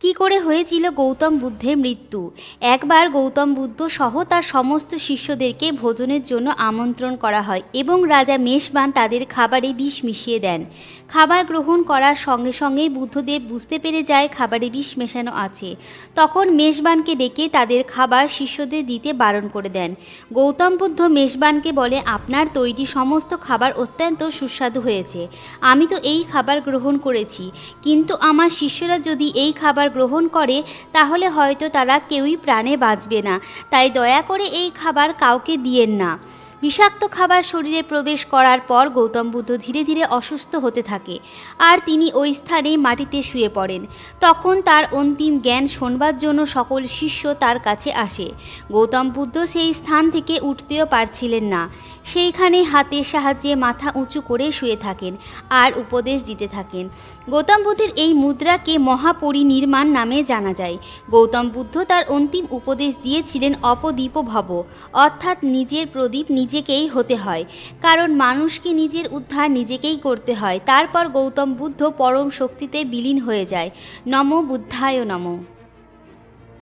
কি করে হয়েছিল গৌতম বুদ্ধের মৃত্যু? একবার গৌতম বুদ্ধ সহ তার সমস্ত শিষ্যদেরকে ভোজনের জন্য আমন্ত্রণ করা হয় এবং রাজা মেষবান তাদের খাবারে বিষ মিশিয়ে দেন। খাবার গ্রহণ করার সঙ্গে সঙ্গেই বুদ্ধদেব বুঝতে পেরে যায় খাবারে বিষ মেশানো আছে। তখন মেষবানকে ডেকে তাদের খাবার শিষ্যদের দিতে বারণ করে দেন। গৌতম বুদ্ধ মেষবানকে বলে, আপনার তৈরি সমস্ত খাবার অত্যন্ত সুস্বাদু হয়েছে। আমি তো এই খাবার গ্রহণ করেছি। কিন্তু আমার শিষ্যরা যদি এই খাবার গ্রহণ করে, তাহলে হয়তো তারা কেউই প্রাণে বাঁচবে না। তাই দয়া করে এই খাবার কাউকে দিয়েন না। বিষাক্ত খাবার শরীরে প্রবেশ করার পর গৌতম বুদ্ধ ধীরে ধীরে অসুস্থ হতে থাকে। আর তিনি ওই স্থানেই মাটিতে শুয়ে পড়েন। তখন তার অন্তিম জ্ঞান শোনবার জন্য সকল শিষ্য তার কাছে আসে। গৌতম বুদ্ধ সেই স্থান থেকে উঠতেও পারছিলেন না। সেইখানে হাতের সাহায্যে মাথা উঁচু করে শুয়ে থাকেন আর উপদেশ দিতে থাকেন। গৌতম বুদ্ধের এই মুদ্রাকে মহাপরিনির্মাণ নামে জানা যায়। গৌতম বুদ্ধ তার অন্তিম উপদেশ দিয়েছিলেন অপদীপ ভব অর্থাৎ নিজের প্রদীপ নিজেকেই হতে হয়। কারণ মানুষকে নিজের উদ্ধার নিজেকেই করতে হয়। তারপর গৌতম বুদ্ধ পরম শক্তিতে বিলীন হয়ে যায়। নম বুদ্ধায় নম।